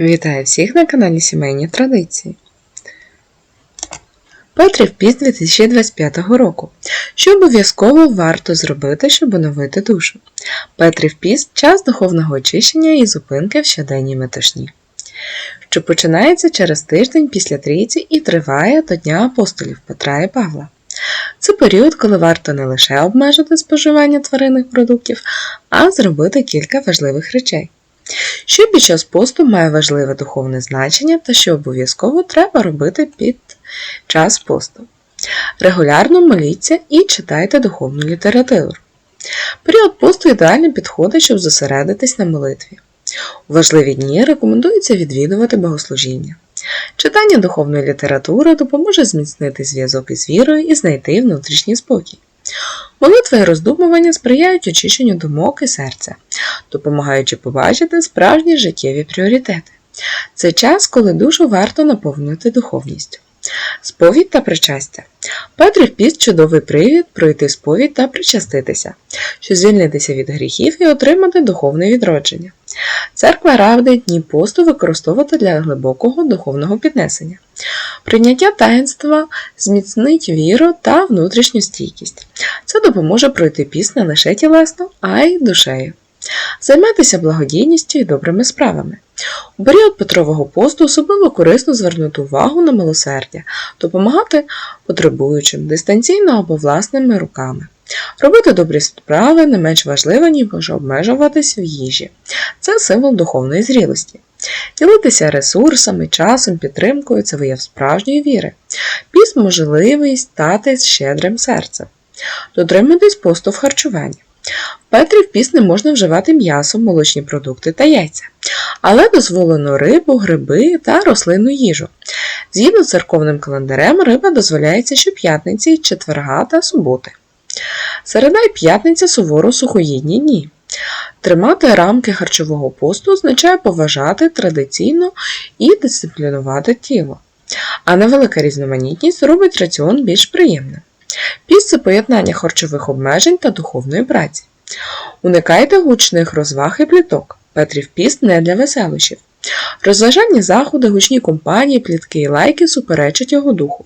Вітаю всіх на каналі Сімейні Традиції. Петрів піст 2025 року. Що обов'язково варто зробити, щоб оновити душу? Петрів піст час духовного очищення і зупинки в щоденній метушні, що починається через тиждень після трійці і триває до Дня апостолів Петра і Павла. Це період, коли варто не лише обмежити споживання тваринних продуктів, а зробити кілька важливих речей. Що під час посту має важливе духовне значення та що обов'язково треба робити під час посту. Регулярно моліться і читайте духовну літературу. Період посту ідеально підходить, щоб зосередитись на молитві. У важливі дні рекомендується відвідувати богослужіння. Читання духовної літератури допоможе зміцнити зв'язок із вірою і знайти внутрішній спокій. Молитва і роздумування сприяють очищенню думок і серця, допомагаючи побачити справжні життєві пріоритети. Це час, коли душу варто наповнити духовністю. Сповідь та причастя. Петрів піст чудовий привід пройти сповідь та причаститися, щоб звільнитися від гріхів і отримати духовне відродження. Церква радить дні посту використовувати для глибокого духовного піднесення. Прийняття таїнства зміцнить віру та внутрішню стійкість. Це допоможе пройти піст не лише тілесно, а й душею. Займатися благодійністю і добрими справами. У період Петрового посту особливо корисно звернути увагу на милосердя, допомагати потребуючим дистанційно або власними руками. Робити добрі справи не менш важливо, ніж обмежуватись в їжі. Це символ духовної зрілості. Ділитися ресурсами, часом, підтримкою це вияв справжньої віри. Піст можливість стати щедрим серцем. Дотримуйтесь посту в харчуванні. Петрі в піст не можна вживати м'ясо, молочні продукти та яйця, але дозволено рибу, гриби та рослинну їжу. Згідно з церковним календарем, риба дозволяється щоп'ятниці, четверга та суботи. Середа і п'ятниця суворо сухоїдні дні. Тримати рамки харчового посту означає поважати традиційно і дисциплінувати тіло, а невелика різноманітність робить раціон більш приємним. Піст це поєднання харчових обмежень та духовної праці. Уникайте гучних розваг і пліток. Петрів піст не для веселощів. Розважальні заходи, гучні компанії, плітки і лайки суперечать його духу.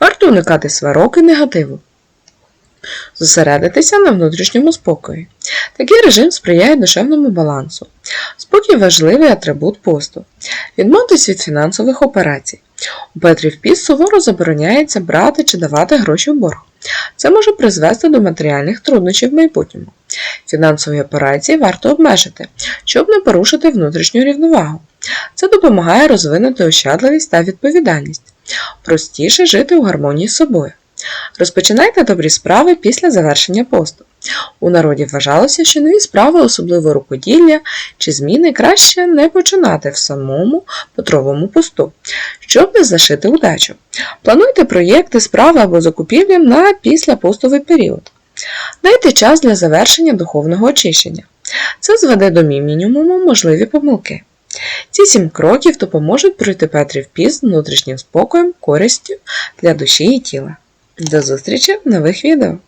Варто уникати сварок і негативу. Зосередитися на внутрішньому спокої. Такий режим сприяє душевному балансу. Спокій важливий атрибут посту. Відмовтесь від фінансових операцій. У Петрів піст суворо забороняється брати чи давати гроші в борг. Це може призвести до матеріальних труднощів в майбутньому. Фінансові операції варто обмежити, щоб не порушити внутрішню рівновагу. Це допомагає розвинути ощадливість та відповідальність, простіше жити у гармонії з собою. Розпочинайте добрі справи після завершення посту. У народі вважалося, що нові справи, особливо рукоділля чи зміни, краще не починати в самому Петровому посту, щоб не зашити удачу. Плануйте проєкти, справи або закупівлі на післяпостовий період. Дайте час для завершення духовного очищення. Це зведе до мінімуму можливі помилки. Ці сім кроків допоможуть пройти Петрів піст внутрішнім спокоєм, користю для душі і тіла. До зустрічі в нових відео!